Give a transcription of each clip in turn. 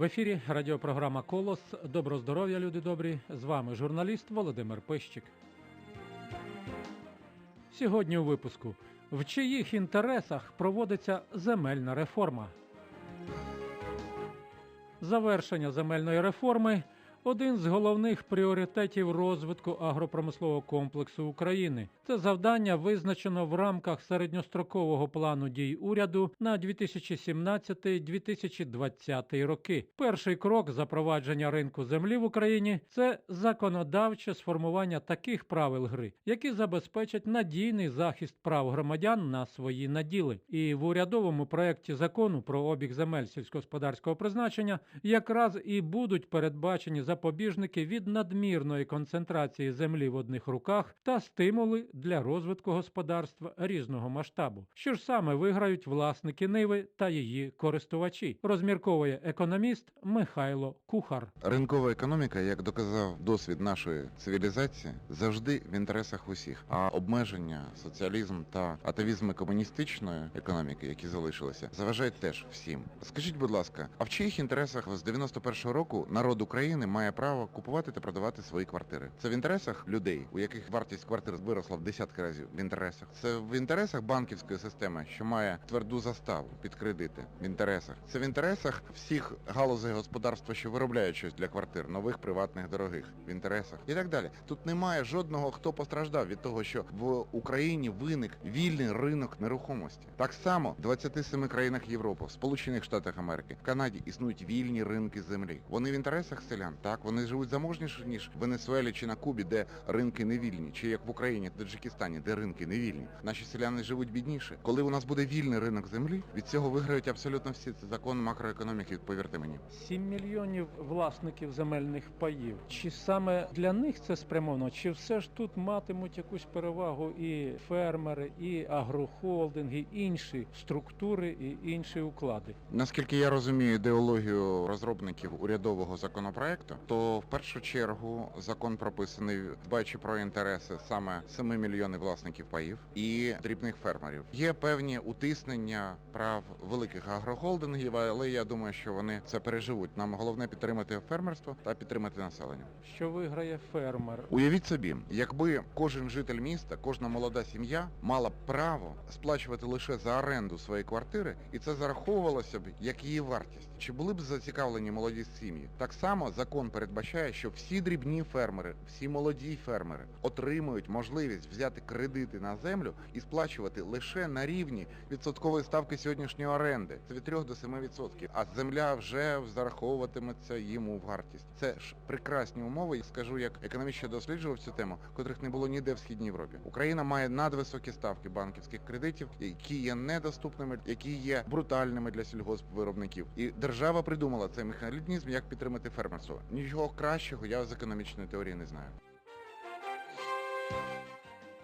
В ефірі радіопрограма Колос. Добро здоров'я, люди добрі. З вами журналіст Володимир Пищик. Сьогодні у випуску. В чиїх інтересах проводиться земельна реформа? Завершення земельної реформи один з головних пріоритетів розвитку агропромислового комплексу України. Це завдання визначено в рамках середньострокового плану дій уряду на 2017-2020 роки. Перший крок запровадження ринку землі в Україні це законодавче сформування таких правил гри, які забезпечать надійний захист прав громадян на свої наділи. І в урядовому проєкті закону про обіг земель сільськогосподарського призначення якраз і будуть передбачені запобіжники від надмірної концентрації землі в одних руках та стимули для розвитку господарства різного масштабу. Що ж саме виграють власники Ниви та її користувачі, розмірковує економіст Михайло Кухар. Ринкова економіка, як доказав досвід нашої цивілізації, завжди в інтересах усіх. А обмеження, соціалізм та атавізми комуністичної економіки, які залишилися, заважають теж всім. Скажіть, будь ласка, а в чиїх інтересах з 91-го року народ України має право купувати та продавати свої квартири? Це в інтересах людей, у яких вартість квартир виросла в десятки разів. В інтересах це в інтересах банківської системи, що має тверду заставу під кредити. В інтересах це в інтересах всіх галузей господарства, що виробляють щось для квартир, нових, приватних, дорогих, в інтересах і так далі. Тут немає жодного, хто постраждав від того, що в Україні виник вільний ринок нерухомості. Так само в 27 країнах Європи, в Сполучених Штатах Америки, в Канаді існують вільні ринки землі. Вони в інтересах селян. Так, вони живуть заможніше ніж в Венесуелі чи на Кубі, де ринки не вільні, чи як в Україні, Таджикистані, де ринки не вільні. Наші селяни живуть бідніше. Коли у нас буде вільний ринок землі, від цього виграють абсолютно всі. Це закон макроекономіки, повірте мені. 7 мільйонів власників земельних паїв. Чи саме для них це спрямовано? Чи все ж тут матимуть якусь перевагу і фермери, і агрохолдинги, і інші структури і інші уклади? Наскільки я розумію ідеологію розробників урядового законопроекту, то в першу чергу закон прописаний, дбаючи про інтереси саме 7 мільйонів власників паїв і дрібних фермерів. Є певні утиснення прав великих агрохолдингів, але я думаю, що вони це переживуть. Нам головне підтримати фермерство та підтримати населення. Що виграє фермер? Уявіть собі, якби кожен житель міста, кожна молода сім'я мала право сплачувати лише за оренду своєї квартири, і це зараховувалося б як її вартість. Чи були б зацікавлені молоді сім'ї? Так само закон передбачає, що всі дрібні фермери, всі молоді фермери отримують можливість взяти кредити на землю і сплачувати лише на рівні відсоткової ставки сьогоднішньої оренди. Це від 3 до 7%. А земля вже зараховуватиметься йому в вартість. Це ж прекрасні умови, скажу, як економіст, що досліджував цю тему, котрих не було ніде в східній Європі. Україна має надвисокі ставки банківських кредитів, які є недоступними, які є брутальними для сільгоспвиробників. І держава придумала цей механізм, як підтримати фермерство. Нічого кращого я з економічної теорії не знаю.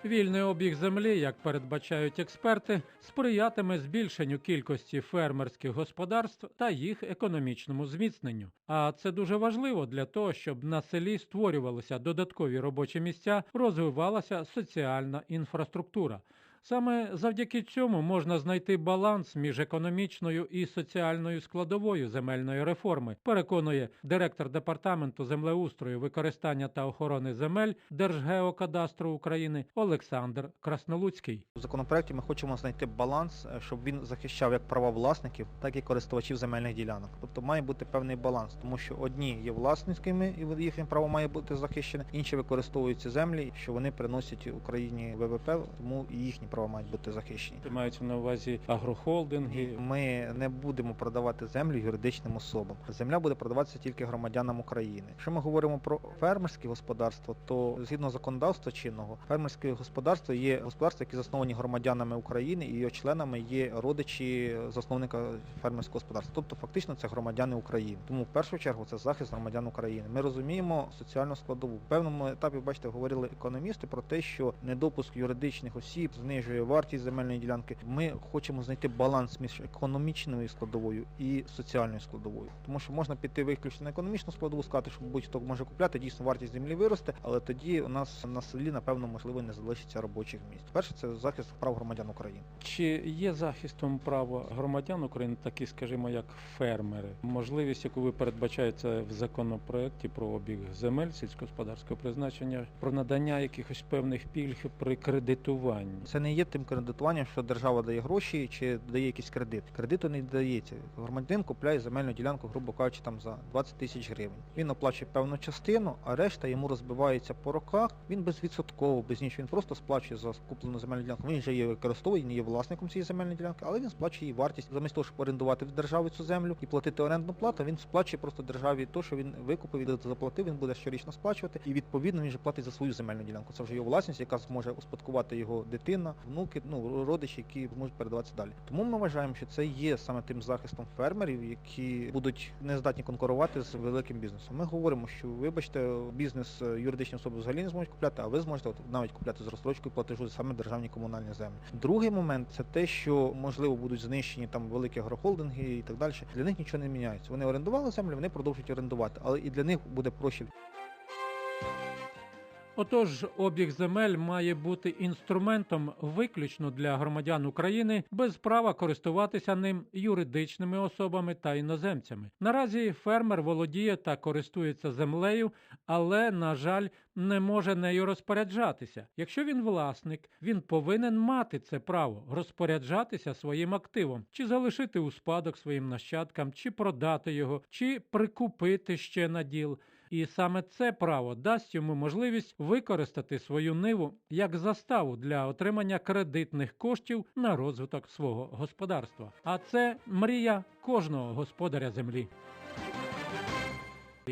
Вільний обіг землі, як передбачають експерти, сприятиме збільшенню кількості фермерських господарств та їх економічному зміцненню. А це дуже важливо для того, щоб на селі створювалися додаткові робочі місця, розвивалася соціальна інфраструктура. Саме завдяки цьому можна знайти баланс між економічною і соціальною складовою земельної реформи, переконує директор департаменту землеустрою, використання та охорони земель Держгеокадастру України Олександр Краснолуцький. У законопроекті ми хочемо знайти баланс, е, щоб він захищав як права власників, так і користувачів земельних ділянок. Тобто має бути певний баланс, тому що одні є власницькими і їхнє право має бути захищене, інші використовують ці землі, що вони приносять Україні ВВП, тому і їхні права мають бути захищені. Мається на увазі агрохолдинги. Ми не будемо продавати землю юридичним особам. Земля буде продаватися тільки громадянам України. Якщо ми говоримо про фермерське господарство, то згідно законодавства чинного, фермерське господарство є господарство, які засновані громадянами України, і його членами є родичі засновника фермерського господарства. Тобто фактично це громадяни України. Тому в першу чергу це захист громадян України. Ми розуміємо соціальну складову. В певному етапі, бачите, говорили економісти про те, що недопуск юридичних осіб знижує знижує вартість земельної ділянки. Ми хочемо знайти баланс між економічною складовою і соціальною складовою. Тому що можна піти виключно на економічну складову, сказати, що будь-хто може купляти, дійсно вартість землі виросте, але тоді у нас на селі, напевно, можливо, не залишиться робочих місць. Перше, це захист прав громадян України. Чи є захистом права громадян України, такі, скажімо, як фермери? Можливість, яку ви передбачаєте в законопроекті про обіг земель сільськогосподарського призначення, про надання якихось певних пільг при кредитуванні? Це не є тим кредитуванням, що держава дає гроші чи дає якийсь кредит. Кредиту не дається. Громадянин купляє земельну ділянку, грубо кажучи, там за 20 тисяч гривень. Він оплачує певну частину, а решта йому розбивається по роках. Він безвідсотково, без нічого. Він просто сплачує за куплену земельну ділянку. Він вже її використовує, не є власником цієї земельної ділянки, але він сплачує її вартість. Замість того, щоб орендувати в державі цю землю і платити орендну плату, він сплачує просто державі те, що він викупив і заплатив, він буде щорічно сплачувати. І відповідно він вже платить за свою земельну ділянку. Це вже його власність, яка зможе успадкувати його дитина, внуки, ну родичі, які можуть передаватися далі. Тому ми вважаємо, що це є саме тим захистом фермерів, які будуть не здатні конкурувати з великим бізнесом. Ми говоримо, що вибачте, бізнес е, юридичні особи взагалі не зможуть купляти, а ви зможете навіть купляти з розстрочкою платежу саме державні комунальні землі. Другий момент це те, що можливо будуть знищені там великі агрохолдинги і так далі. Для них нічого не міняється. Вони орендували землю, вони продовжують орендувати, але і для них буде проще Отож, обіг земель має бути інструментом виключно для громадян України без права користуватися ним юридичними особами та іноземцями. Наразі фермер володіє та користується землею, але, на жаль, не може нею розпоряджатися. Якщо він власник, він повинен мати це право розпоряджатися своїм активом, чи залишити у спадок своїм нащадкам, чи продати його, чи прикупити ще на діл. І саме це право дасть йому можливість використати свою ниву як заставу для отримання кредитних коштів на розвиток свого господарства. А це мрія кожного господаря землі.